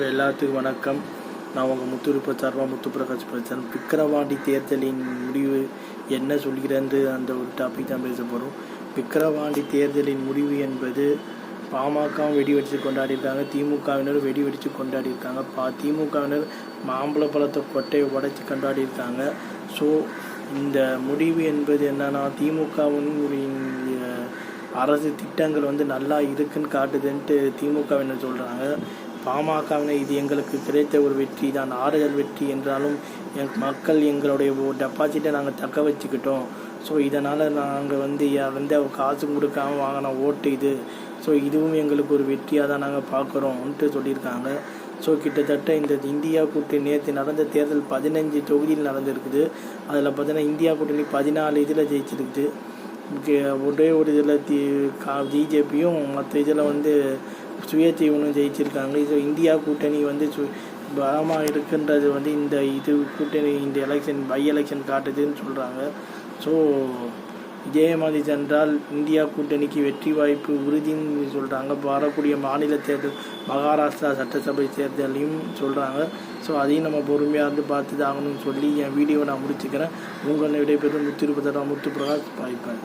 உங்கள் எல்லாத்துக்கும் வணக்கம் நான் உங்கள் முத்துருப்ப சார்பா முத்து பிரகாஷ் பேசுகிறேன் விக்கிரவாண்டி தேர்தலின் முடிவு என்ன சொல்கிறது? அந்த ஒரு டாபிக் தான் பேச போகிறோம் விக்கிரவாண்டி தேர்தலின் முடிவு என்பது பாமகவும் வெடி வெடித்து கொண்டாடியிருக்காங்க. திமுகவினர் வெடி வெடித்து கொண்டாடியிருக்காங்க. பா திமுகவினர் மாம்பழ பழத்தை கொட்டையை உடைச்சி கொண்டாடியிருக்காங்க. ஸோ இந்த முடிவு என்பது என்னன்னா திமுகவின் அரசு திட்டங்கள் வந்து நல்லா இருக்குன்னு காட்டுதுன்ட்டு திமுகவினர் சொல்கிறாங்க பாமகவினர் இது எங்களுக்கு கிடைத்த ஒரு வெற்றி தான். ஆறுதல் வெற்றி என்றாலும் எங் மக்கள் எங்களுடைய டெபாசிட்டை நாங்கள் தக்க வச்சுக்கிட்டோம். ஸோ இதனால் நாங்கள் வந்து வந்து காசு கொடுக்காம வாங்கின ஓட்டு இது. ஸோ இதுவும் எங்களுக்கு ஒரு வெற்றியாக தான் நாங்கள் பார்க்குறோம்ன்ட்டு சொல்லியிருக்காங்க. ஸோ கிட்டத்தட்ட இந்த இந்தியா கூட்டணி நேற்று நடந்த தேர்தல் பதினஞ்சு தொகுதியில் நடந்திருக்குது. அதில் பார்த்தீங்கன்னா இந்தியா கூட்டணி பதினாலு இதில் ஜெயிச்சிருக்குது. ஒரே ஒரு இதில் தி கா பிஜேபியும் மற்ற இதில் வந்து சுயேட்சைவனும் ஜெயிச்சிருக்காங்க. ஸோ இந்தியா கூட்டணி வந்து சு பலமாக இருக்குன்றது வந்து இந்த இது கூட்டணி இந்த எலெக்ஷன் பை எலெக்ஷன் காட்டுதுன்னு சொல்கிறாங்க ஸோ இதே சென்றால் இந்தியா கூட்டணிக்கு வெற்றி வாய்ப்பு உறுதின்னு சொல்கிறாங்க வரக்கூடிய மாநில தேர்தல் மகாராஷ்டிரா சட்டசபை தேர்தலையும் சொல்கிறாங்க ஸோ அதையும் நம்ம பொறுமையாக இருந்து பார்த்து தான் ஆகணும்னு சொல்லி என் வீடியோவை நான் முடிச்சுக்கிறேன். உங்கள் விடைபெறும் முத்திருப்பதா முத்து பிரகாஷ் பாய்ப்பார்